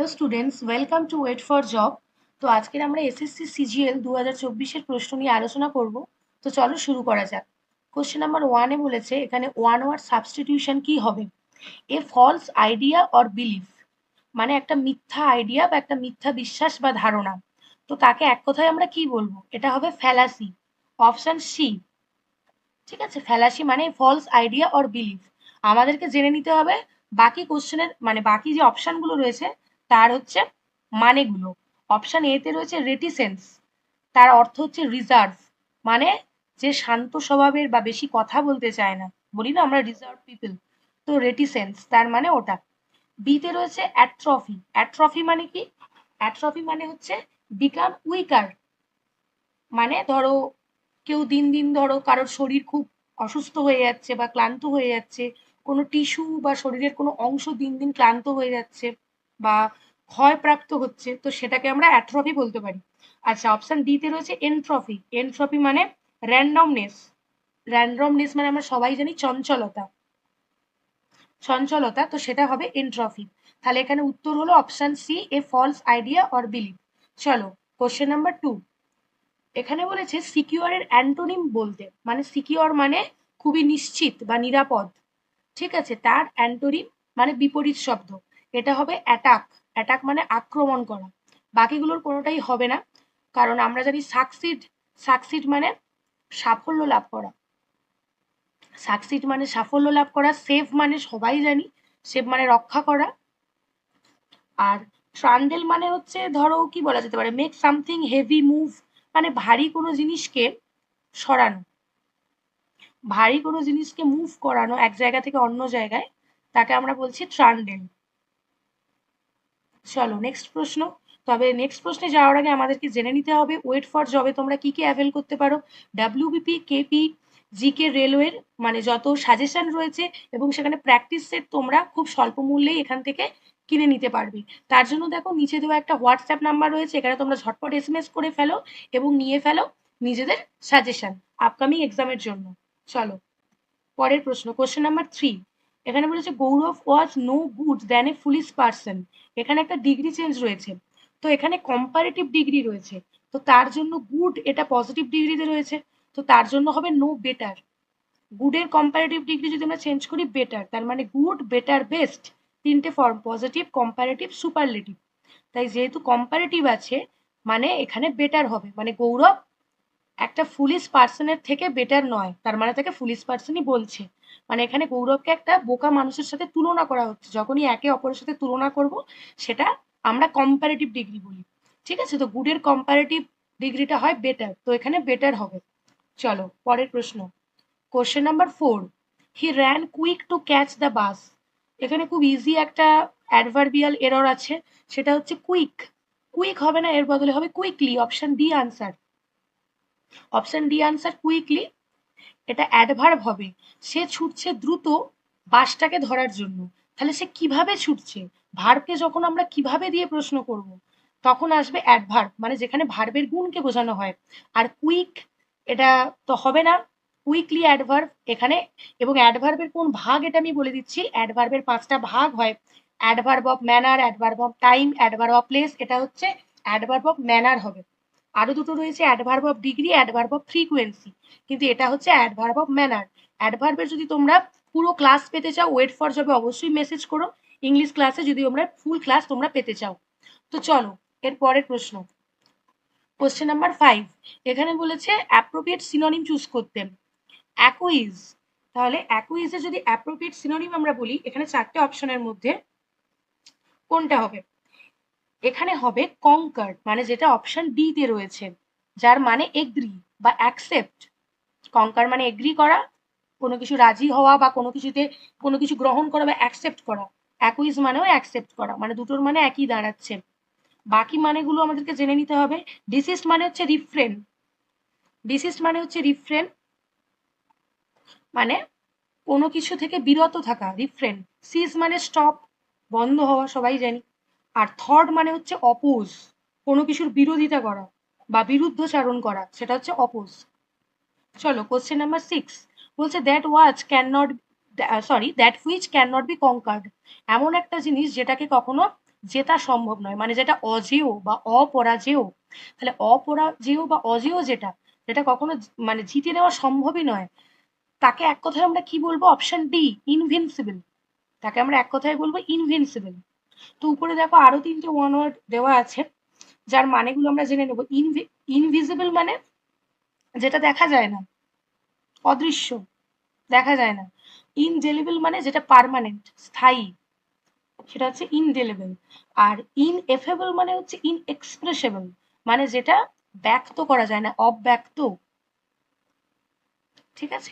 Hello students, welcome to wait for job. তো আজকের আমরা এসএসসি সিজিএল দু হাজার চব্বিশের প্রশ্ন নিয়ে আলোচনা করব। তো চলো শুরু করা যাক। কোশ্চেন নাম্বার ওয়ানে বলেছে, এখানে ওয়ান ওয়ার সাবস্টিটিউশন কি হবে? A false idea or belief মানে একটা মিথ্যা আইডিয়া বা একটা মিথ্যা বিশ্বাস বা ধারণা। তো তাকে এক কথায় আমরা কি বলব? এটা হবে ফ্যালাসি অপশন সি ঠিক আছে ফ্যালাসি মানে ফলস আইডিয়া অর বিলিফ আমাদেরকে জেনে নিতে হবে বাকি কোশ্চেনের মানে বাকি যে অপশনগুলো রয়েছে তার হচ্ছে মানেগুলো অপশন এতে রয়েছে রেটিসেন্স তার অর্থ হচ্ছে রিজার্ভ মানে যে শান্ত স্বভাবের বা বেশি কথা বলতে চায় না, বলি না আমরা রিজার্ভ পিপল তো রেটিসেন্স তার মানে ওটা। বিতে রয়েছে অ্যাট্রফি অ্যাট্রফি মানে কি? অ্যাট্রফি মানে হচ্ছে বিকাম উইকার মানে ধরো কেউ দিন দিন ধরো কারোর শরীর খুব অসুস্থ হয়ে যাচ্ছে বা ক্লান্ত হয়ে যাচ্ছে, কোনো টিস্যু বা শরীরের কোনো অংশ দিন দিন ক্লান্ত হয়ে যাচ্ছে বা ক্ষয়প্রাপ্ত হচ্ছে, তো সেটাকে আমরা অ্যাট্রফি বলতে পারি। আচ্ছা অপশন ডিতে রয়েছে এনট্রফি এনট্রফি মানে র্যান্ডমনেস র্যান্ডমনেস মানে আমরা সবাই জানি চঞ্চলতা। চঞ্চলতা, তো সেটা হবে এনট্রফি তাহলে এখানে উত্তর হলো option C a false idea or believe চলো কোশ্চেন নাম্বার টু এখানে বলেছে সিকিউরের অ্যান্টোনিম বলতে মানে সিকিউর মানে খুবই নিশ্চিত বা নিরাপদ। ঠিক আছে, তার অ্যান্টোনিম মানে বিপরীত শব্দ। এটা হবে অ্যাটাক অ্যাটাক মানে আক্রমণ করা। বাকিগুলোর কোনোটাই হবে না। কারণ আমরা জানি সাকসিড সাকসিড মানে সাফল্য লাভ করা। সাকসিড মানে সাফল্য লাভ করা। সেভ মানে সবাই জানি। সেভ মানে রক্ষা করা। আর ট্রান্ডেল মানে হচ্ছে, ধরো কি বলা যেতে পারে মেক সামথিং হেভি মুভ মানে ভারী কোনো জিনিসকে সরানো। ভারী কোনো জিনিসকে মুভ করানো এক জায়গা থেকে অন্য জায়গায়। তাকে আমরা বলছি ট্রান্ডেল চলো নেক্সট প্রশ্ন। তবে নেক্সট প্রশ্নে যাওয়ার আগে আমাদেরকে জেনে নিতে হবে ওয়েট ফর জবে তোমরা কি কি অ্যাভেল করতে পারো? ডাব্লিউবিপি কেপি জিকে রেলওয়ের মানে যত সাজেশন রয়েছে এবং সেখানে প্র্যাকটিস সেট তোমরা খুব স্বল্প মূল্যেই এখান থেকে কিনে নিতে পারবে। তার জন্য দেখো, নিচে দেওয়া একটা হোয়াটসঅ্যাপ নাম্বার রয়েছে, এখানে তোমরা ঝটপট এস এম এস করে ফেলো এবং নিয়ে ফেলো নিজেদের সাজেশন আপকামিং এক্সামের জন্য। চলো, পরের প্রশ্ন কোশ্চেন নাম্বার থ্রি এখানে বলেছে, Gaurav was no good than a foolish person এখানে একটা ডিগ্রি চেঞ্জ রয়েছে। তো এখানে কম্পারেটিভ ডিগ্রি রয়েছে। তো তার জন্য গুড এটা পজিটিভ ডিগ্রিতে রয়েছে। তো তার জন্য হবে নো বেটার গুডের কম্পারেটিভ ডিগ্রি যদি আমরা চেঞ্জ করি বেটার তার মানে গুড বেটার বেস্ট তিনটে ফর্ম পজিটিভ কম্পারেটিভ সুপারলেটিভ তাই যেহেতু কম্পারেটিভ আছে মানে এখানে বেটার হবে। মানে গৌরব একটা ফুলিশ পার্সনের থেকে বেটার নয়। তার মানে তাকে ফুলিশ পার্সনই বলছে। মানে এখানে গৌরবকে একটা বোকা মানুষের সাথে তুলনা করা হচ্ছে। যখনই একে অপরের সাথে তুলনা করব, সেটা আমরা কম্পারেটিভ ডিগ্রি বলি। ঠিক আছে? তো গুডের কম্পারেটিভ ডিগ্রিটা হয় বেটার তো এখানে বেটার হবে। চলো, পরের প্রশ্ন। Question number four he ran quick to catch the bus এখানে খুব ইজি একটা অ্যাডভার্বিয়াল এরর আছে, সেটা হচ্ছে কুইক কুইক হবে না, এর বদলে হবে quickly option D answer option D answer quickly এটা অ্যাডভার্ব হবে। সে ছুটছে দ্রুত বাসটাকে ধরার জন্য। তাহলে সে কীভাবে ছুটছে? ভার্বকে যখন আমরা কীভাবে দিয়ে প্রশ্ন করব, তখন আসবে অ্যাডভার্ব মানে যেখানে ভার্বের গুণকে বোঝানো হয়। আর কুইক এটা তো হবে না। কুইকলি অ্যাডভার্ব এখানে, এবং অ্যাডভার্বের কোন ভাগ এটা আমি বলে দিচ্ছি। অ্যাডভার্বের পাঁচটা ভাগ হয়। Adverb of manner adverb of time adverb of place এটা হচ্ছে অ্যাডভার্ব অফ ম্যানার হবে। আরও দুটো রয়েছে adverb of degree adverb of frequency কিন্তু এটা হচ্ছে অ্যাডভার্ব অফ ম্যানার অ্যাডভার্বের যদি তোমরা পুরো ক্লাস পেতে চাও ওয়েট ফর জবে অবশ্যই মেসেজ করো। ইংলিশ ক্লাসে যদি তোমরা ফুল ক্লাস তোমরা পেতে চাও। তো চলো, এর পরের প্রশ্ন। কোশ্চেন নাম্বার ফাইভ এখানে বলেছে অ্যাপ্রোপ্রিয়েট সিনোনিম চুজ করতে। অ্যাকুইজ তাহলে অ্যাকুইজে যদি অ্যাপ্রোপ্রিয়েট সিনোনিম আমরা বলি, এখানে চারটে অপশনের মধ্যে কোনটা হবে? এখানে হবে কঙ্কার মানে যেটা অপশন ডি তে রয়েছে, যার মানে এগ্রি বা অ্যাকসেপ্ট কঙ্কার মানে এগ্রি করা, কোনো কিছু রাজি হওয়া বা কোনো কিছুতে, কোনো কিছু গ্রহণ করা বা অ্যাকসেপ্ট করা। অ্যাকুইজ মানেও অ্যাকসেপ্ট করা মানে দুটোর মানে একই দাঁড়াচ্ছে। বাকি মানেগুলো আমাদেরকে জেনে নিতে হবে। ডিসিস্ট মানে হচ্ছে রিফ্রেন ডিসিস্ট মানে হচ্ছে রিফ্রেন মানে কোনো কিছু থেকে বিরত থাকা রিফ্রেন সিজ মানে স্টপ বন্ধ হওয়া, সবাই জানি। আর থর্ড মানে হচ্ছে অপোজ কোনো কিছুর বিরোধিতা করা বা বিরুদ্ধচারণ করা, সেটা হচ্ছে অপোজ চলো কোশ্চেন নাম্বার সিক্স বলছে that watch can not sorry that which can not be conquered এমন একটা জিনিস যেটাকে কখনো জেতা সম্ভব নয় মানে যেটা অজেয় বা অপরাজেয়। তাহলে অপরাজেয় বা অজেয় যেটা যেটা কখনো মানে জিতে নেওয়া সম্ভবই নয়। তাকে এক কথায় আমরা কি বলব? অপশন ডি ইনভিনসিবল তাকে আমরা এক কথায় বলব ইনভিনসিবল তো উপরে দেখো আরও তিনটে ওয়ান ওয়ার্ড দেওয়া আছে, যার মানেগুলো আমরা জেনে নেব। ইনভিজিবল মানে যেটা দেখা যায় না, অদৃশ্য, দেখা যায় না। ইনডেলিবল মানে যেটা পারমানেন্ট স্থায়ী, সেটা হচ্ছে ইনডেলিবল আর ইনএফেবল মানে হচ্ছে ইনএক্সপ্রেসেবল মানে যেটা ব্যক্ত করা যায় না, অব্যক্ত। ঠিক আছে?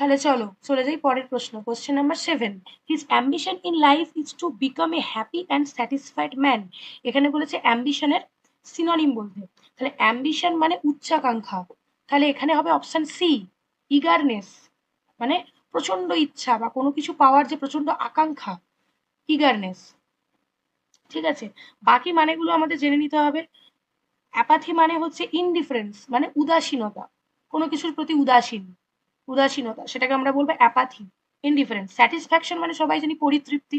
তাহলে চলো, চলে যাই পরের প্রশ্ন। Question number seven his ambition in life is to become a happy and satisfied man এখানে বলেছে অ্যাম্বিশনের সিননিম বলতে তাহলে অ্যাম্বিশন মানে উচ্চাকাঙ্ক্ষা। তাহলে এখানে হবে অপশান সি ইগারনেস মানে প্রচণ্ড ইচ্ছা বা কোনো কিছু পাওয়ার যে প্রচণ্ড আকাঙ্ক্ষা ইগারনেস ঠিক আছে? বাকি মানেগুলো আমাদের জেনে নিতে হবে। অ্যাপাথি মানে হচ্ছে ইনডিফারেন্স মানে উদাসীনতা। কোনো কিছুর প্রতি উদাসীন। উদাসীনতা, সেটাকে আমরা বলব অ্যাপাথি ইনডিফারেন্স স্যাটিসফ্যাকশন মানে সবাই জানি পরিতৃপ্তি।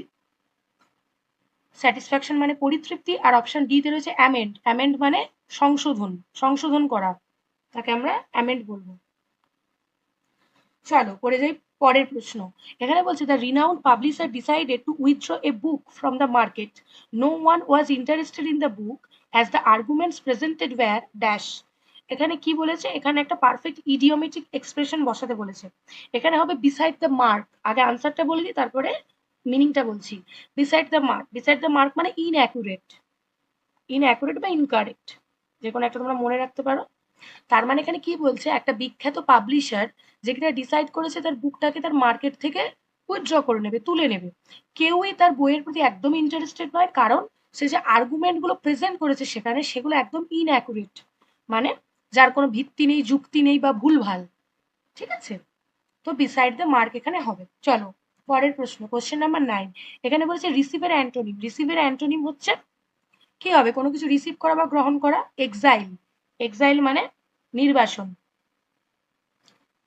স্যাটিসফ্যাকশন মানে পরিতৃপ্তি আর অপশন ডিতে রয়েছে অ্যামেন্ড অ্যামেন্ড মানে সংশোধন সংশোধন করা, তাকে আমরা অ্যামেন্ড বলব। চলো করে যাই পরের প্রশ্ন। এখানে বলছে the renowned publisher decided to withdraw a book from the market no one was interested in the book as the arguments presented were dash এখানে কি বলেছে? এখানে একটা পারফেক্ট ইডিওমেটিক এক্সপ্রেশন বসাতে বলেছে। এখানে হবে বিসাইড দ্য মার্ক আগে আনসারটা বলে দিই, তারপরে মিনিংটা বলছি। Beside the mark beside the mark মানে ইনঅ্যাকুরেট ইনঅ্যাকুরেট বা ইনকারেক্ট যে কোনো একটা তোমরা মনে রাখতে পারো। তার মানে এখানে কি বলছে? একটা বিখ্যাত পাবলিশার যে কিনা ডিসাইড করেছে তার বুকটাকে তার মার্কেট থেকে উইথড্র করে নেবে, তুলে নেবে। কেউই তার বইয়ের প্রতি একদম ইন্টারেস্টেড নয়, কারণ সে যে আর্গুমেন্টগুলো প্রেজেন্ট করেছে সেখানে সেগুলো একদম ইনঅ্যাকুরেট মানে যার কোনো ভিত্তি নেই, যুক্তি নেই বা ভুল ভালো ঠিক আছে? তো বিসাইড দ্য মার্ক এখানে হবে। চলো, পরের প্রশ্ন কোশ্চেন নাম্বার নাইন এখানে বলছে রিসিভের অ্যান্টোনিম রিসিভের অ্যান্টোনিম হচ্ছে, কি হবে? কোনো কিছু রিসিভ করা বা গ্রহণ করা? এক্সাইল এক্সাইল মানে নির্বাসন।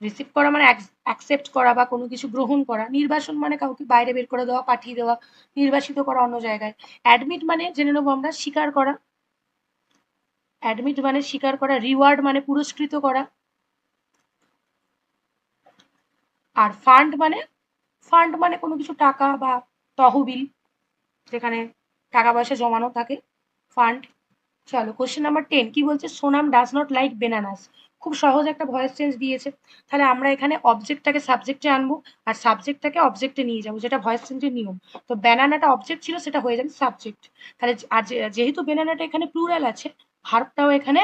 রিসিভ করা মানে অ্যাকসেপ্ট করা বা কোনো কিছু গ্রহণ করা। নির্বাসন মানে কাউকে বাইরে বের করে দেওয়া, পাঠিয়ে দেওয়া, নির্বাসিত করা অন্য জায়গায়। অ্যাডমিট মানে জেনে নেব আমরা, স্বীকার করা। অ্যাডমিট মানে স্বীকার করা রিওয়ার্ড মানে পুরস্কৃত করা। আর ফান্ড মানে ফান্ড মানে কোনো কিছু টাকা বা তহবিল, যেখানে টাকা পয়সা জমানো থাকে। ফান্ড চলো কোশ্চেন নাম্বার টেন কি বলছে? Sonam does not like bananas খুব সহজ একটা ভয়েস চেঞ্জ দিয়েছে। তাহলে আমরা এখানে অবজেক্টটাকে সাবজেক্টে আনব, আর সাবজেক্টটাকে অবজেক্টে নিয়ে যাব, যেটা ভয়েস চেঞ্জের নিয়ম। তো ব্যানানাটা অবজেক্ট ছিল, সেটা হয়ে যাবে সাবজেক্ট তাহলে আর যেহেতু বেনানাটা এখানে প্লুরাল আছে ভার্বটাও এখানে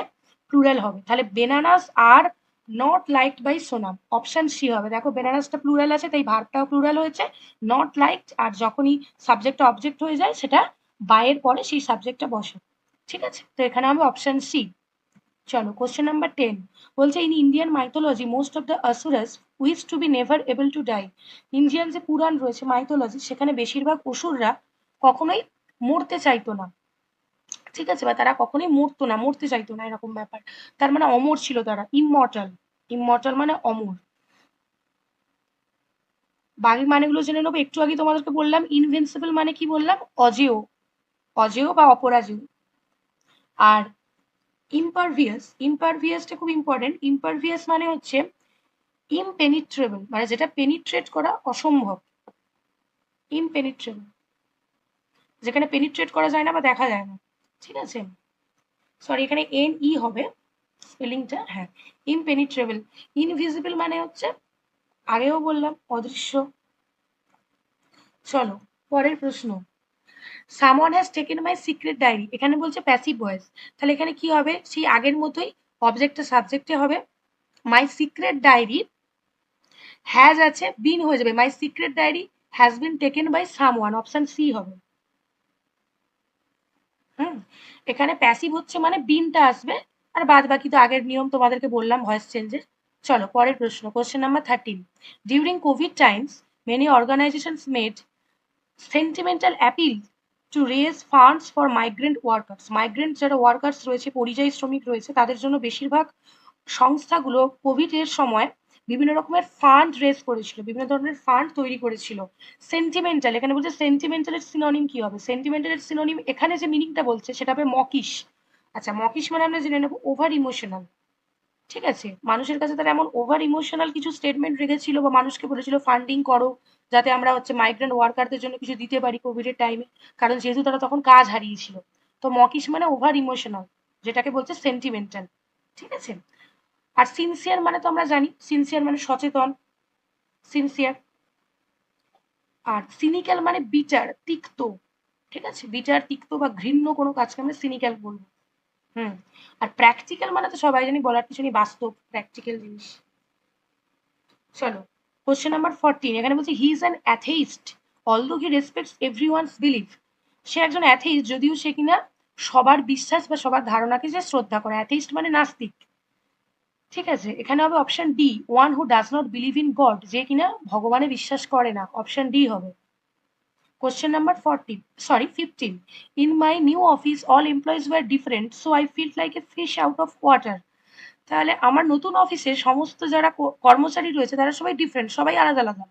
প্লুরাল হবে। তাহলে bananas R not like by Sonam option C হবে। দেখো বেনানাসটা প্লুরাল আছে, তাই ভার্বটাও প্লুরাল হয়েছে। নট লাইক আর যখনই সাবজেক্টটা অবজেক্ট হয়ে যায়, সেটা বাইয়ের পরে সেই সাবজেক্টটা বসে। ঠিক আছে? তো এখানে হবে অপশন সি চলো কোশ্চেন নাম্বার টেন বলছে in Indian mythology most of the asuras wish to be never able to die Indian যে পুরাণ রয়েছে মাইথোলজি সেখানে বেশিরভাগ অসুররা কখনোই মরতে চাইতো না। ঠিক আছে? বা তারা কখনোই মরতো না, মরতে চাইতো না এরকম ব্যাপার। তার মানে অমর ছিল তারা ইমমর্টাল ইমমর্টাল মানে অমর। বাকি মানেগুলো জেনে নেব। একটু আগে তোমাদেরকে বললাম ইনভিনসিবল মানে কি বললাম? অজেয়। অজেয় বা অপরাজেয়। আর ইম্পারভিয়াস ইম্পারভিয়াসটা খুব ইম্পর্টেন্ট ইম্পারভিয়াস মানে হচ্ছে ইমপেনিট্রেবল মানে যেটা পেনিট্রেট করা অসম্ভব। ইমপেনিট্রেবল যেখানে পেনিট্রেট করা যায় না বা দেখা যায় না। ঠিক আছে? সরি এখানে এন ই হবে। স্পেলিংটা হ্যাঁ। ইমপেনিট্রেবল ইনভিজিবল মানে হচ্ছে, আগেও বললাম, অদৃশ্য। চলো, পরের প্রশ্ন। Someone has taken my secret diary এখানে বলছে প্যাসিভ ভয়েস তাহলে এখানে কি হবে? সেই আগের মতোই অবজেক্টটা সাবজেক্টে হবে। মাই সিক্রেট ডায়েরি হ্যাজ আছে বিন হয়ে যাবে। My secret diary has been taken by someone option C হবে। হুম? এখানে প্যাসিভ হচ্ছে মানে বিনটা আসবে, আর বাদ বাকি তো আগের নিয়ম তোমাদেরকে বললাম ভয়েস চেঞ্জের চলো, পরের প্রশ্ন question number thirteen during Covid times many organisations made sentimental appeal to raise funds for migrant workers migrant যারা ওয়ার্কার্স রয়েছে, পরিযায়ী শ্রমিক রয়েছে, তাদের জন্য বেশিরভাগ সংস্থাগুলো কোভিড এর সময় বিভিন্ন রকমের ফান্ড রেজ করেছিল, বিভিন্ন ধরনের ফান্ড তৈরি করেছিল। সেন্টিমেন্টাল এখানে বলছে সেন্টিমেন্টালের সিনোনিম কি হবে? সেন্টিমেন্টালের সিনোনিম এখানে যে মিনিংটা বলছে, সেটা হবে মকিশ আচ্ছা মকিশ মানে আমরা জেনে নেব ওভার ইমোশনাল ঠিক আছে? মানুষের কাছে তারা এমন ওভার ইমোশনাল কিছু স্টেটমেন্ট রেখেছিল বা মানুষকে বলেছিল ফান্ডিং করো, যাতে আমরা হচ্ছে মাইগ্রেন্ট ওয়ার্কারদের জন্য কিছু দিতে পারি কোভিডের টাইমে কারণ যেহেতু তারা তখন কাজ হারিয়েছিল। তো মকিশ মানে ওভার ইমোশনাল যেটাকে বলছে সেন্টিমেন্টাল ঠিক আছে? আর সিনসিয়ার মানে তো আমরা জানি সিনসিয়ার মানে সচেতন সিনসিয়ার আর সিনিক্যাল মানে বিচার তিক্ত, ঠিক আছে? বিচার তিক্ত বা ঘৃণ্য কোনো কাজকে আমরা সিনিক্যাল বলব। হুম। আর প্র্যাকটিক্যাল মানে তো সবাই জানি, বলার কিছু নেই, বাস্তব প্র্যাকটিক্যাল জিনিস। চলো কোশ্চেন নাম্বার ফোরটিন এখানে বলছে he is an atheist although he respects every one's believe সে একজন অ্যাথেইস্ট যদিও সে কিনা সবার বিশ্বাস বা সবার ধারণাকে যে শ্রদ্ধা করে। অ্যাথেইস্ট মানে নাস্তিক। ঠিক আছে, এখানে হবে option D one who does not believe in God যে কিনা ভগবানে বিশ্বাস করে না অপশন ডি হবে। Question number forty sorry fifteen in my new office all employees were different so I feel like a fish out of water তাহলে আমার নতুন অফিসে সমস্ত যারা কর্মচারী রয়েছে, তারা সবাই ডিফারেন্ট সবাই আলাদা আলাদা।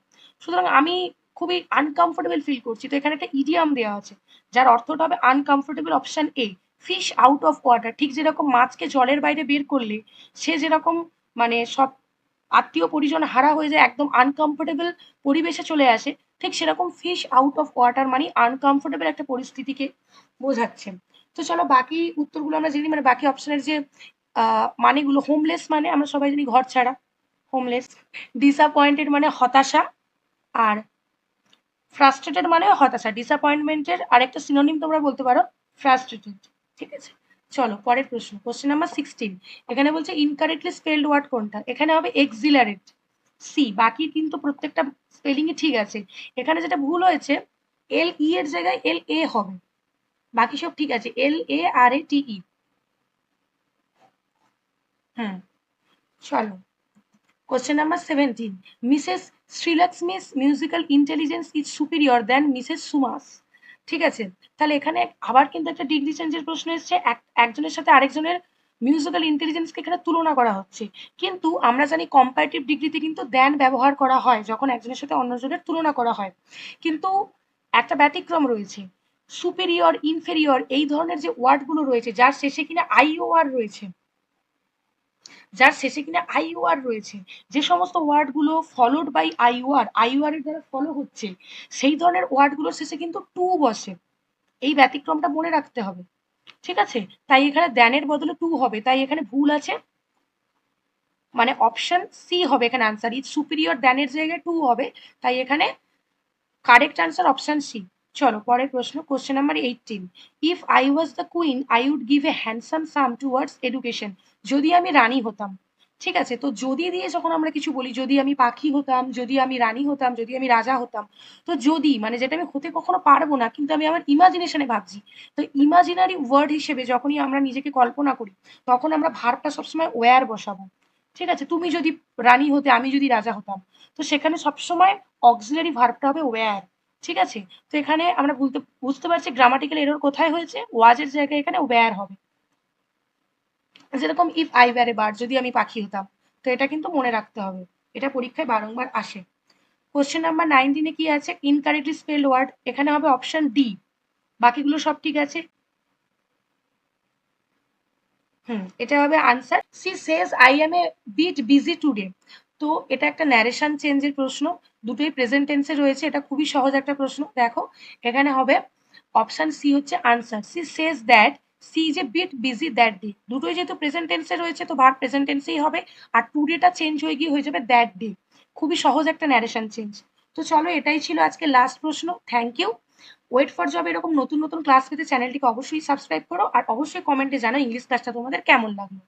সুতরাং আমি খুবই আনকমফোর্টেবল ফিল করছি। তো এখানে একটা ইডিয়াম দেওয়া আছে, যার অর্থটা হবে uncomfortable option A fish out of water ঠিক যেরকম মাছকে জলের বাইরে বের করলে সে যেরকম মানে সব আত্মীয় পরিজন হারা হয়ে যায়, একদম আনকমফোর্টেবল পরিবেশে চলে আসে, ঠিক সেরকম ফিশ আউট অফ ওয়াটার মানে আনকমফোর্টেবল একটা পরিস্থিতিকে বোঝাচ্ছে। তো চলো বাকি উত্তরগুলো আমরা জানি মানে বাকি অপশনের যে মানেগুলো হোমলেস মানে আমরা সবাই জানি ঘর ছাড়া হোমলেস ডিসঅ্যাপয়েন্টেড মানে হতাশা, আর ফ্রাস্ট্রেটেড মানে হতাশা ডিসঅ্যাপয়েন্টমেন্টের আরেকটা সিনোনিম তোমরা বলতে পারো ফ্রাস্ট্রেটেড ঠিক আছে? চলো, পরের প্রশ্ন। কোশ্চেন নাম্বার সিক্সটিন এখানে বলছে ইনকারেক্টলি স্পেলড ওয়ার্ড কোনটা? এখানে হবে এক্সিলারেট সি বাকি কিন্তু প্রত্যেকটা স্পেলিংই ঠিক আছে। এখানে যেটা ভুল হয়েছে এল ই এর জায়গায় এল এ হবে। বাকি সব ঠিক আছে। এল এ আর এ টি ই হুম। চলো। Question number seventeen Mrs Srilakshmi's musical intelligence is superior than Mrs Suma's ঠিক আছে? তাহলে এখানে আবার কিন্তু একটা ডিগ্রি চেঞ্জের প্রশ্ন এসছে। একজনের সাথে আরেকজনের মিউজিক্যাল ইন্টেলিজেন্সকে এখানে তুলনা করা হচ্ছে। কিন্তু আমরা জানি কম্পারেটিভ ডিগ্রিতে কিন্তু দেন ব্যবহার করা হয়, যখন একজনের সাথে অন্যজনের তুলনা করা হয়। কিন্তু একটা ব্যতিক্রম রয়েছে। সুপেরিয়র ইনফেরিয়র এই ধরনের যে ওয়ার্ডগুলো রয়েছে, যার শেষে কিনা আইওআর রয়েছে। যার শেষে কিনা আইওআর রয়েছে। যে সমস্ত ওয়ার্ডগুলো ফলোড বাই আইওআর আইওআর এর দ্বারা ফলো হচ্ছে, সেই ধরনের ওয়ার্ডগুলোর শেষে কিন্তু টু বসে। এই ব্যতিক্রমটা মনে রাখতে হবে। ঠিক আছে? তাই এখানে দ্যানের বদলে টু হবে। তাই এখানে ভুল আছে। মানে অপশন সি হবে এখানে আনসার ইজ সুপিরিয়র দ্যানের জায়গায় টু হবে। তাই এখানে কারেক্ট আনসার অপশন সি চলো, পরের প্রশ্ন question number eighteen if I was the queen I would give a handsome sum towards education যদি আমি রানী হতাম। ঠিক আছে, তো যদি দিয়ে যখন আমরা কিছু বলি, যদি আমি পাখি হতাম, যদি আমি রানী হতাম, যদি আমি রাজা হতাম, তো যদি মানে যেটা আমি হতে কখনো পারব না, কিন্তু আমি আমার ইমাজিনেশনে ভাবছি, তো ইমাজিনারি ওয়ার্ড হিসেবে যখনই আমরা নিজেকে কল্পনা করি, তখন আমরা ভার্বটা সবসময় ওয়ার বসাবো। ঠিক আছে, তুমি যদি রানী হতে, আমি যদি রাজা হতাম, তো সেখানে সবসময় অক্সিলারি ভার্বটা হবে ওয়ার ঠিক আছে? তো এখানে আমরা বলতে বুঝতে পারছি গ্রামাটিক্যাল এরর কোথায় হয়েছে? ওয়াজের জায়গায় এখানে ওয়ার হবে। যেরকম if I were a bird যদি আমি পাখি হতাম, তো এটা কিন্তু মনে রাখতে হবে। এটা পরীক্ষায় বারংবার আসে। কোশ্চেন নাম্বার নাইনটিনে কি আছে? ইনকারেক্টলি স্পেল ওয়ার্ড এখানে হবে অপশন ডি বাকিগুলো সব ঠিক আছে? হুম, এটা হবে answer C says I am a bit busy today তো এটা একটা ন্যারেশন চেঞ্জের প্রশ্ন। দুটোই প্রেজেন্ট টেন্সে রয়েছে, এটা খুবই সহজ একটা প্রশ্ন। দেখো, এখানে হবে অপশন সি হচ্ছে answer C says that she a bit busy that day দুটোই যেহেতু প্রেজেন্ট টেন্সে রয়েছে, তো ভার প্রেজেন্ট টেন্সেই হবে। আর টু ডেটা চেঞ্জ হয়ে গিয়ে হয়ে যাবে দ্যাট ডে খুবই সহজ একটা ন্যারেশন চেঞ্জ তো চলো, এটাই ছিল আজকে লাস্ট প্রশ্ন। Thank you wait for job এরকম নতুন নতুন ক্লাস পেতে চ্যানেলটিকে অবশ্যই সাবস্ক্রাইব করো। আর অবশ্যই কমেন্টে জানাও ইংলিশ ক্লাসটা তোমাদের কেমন লাগল।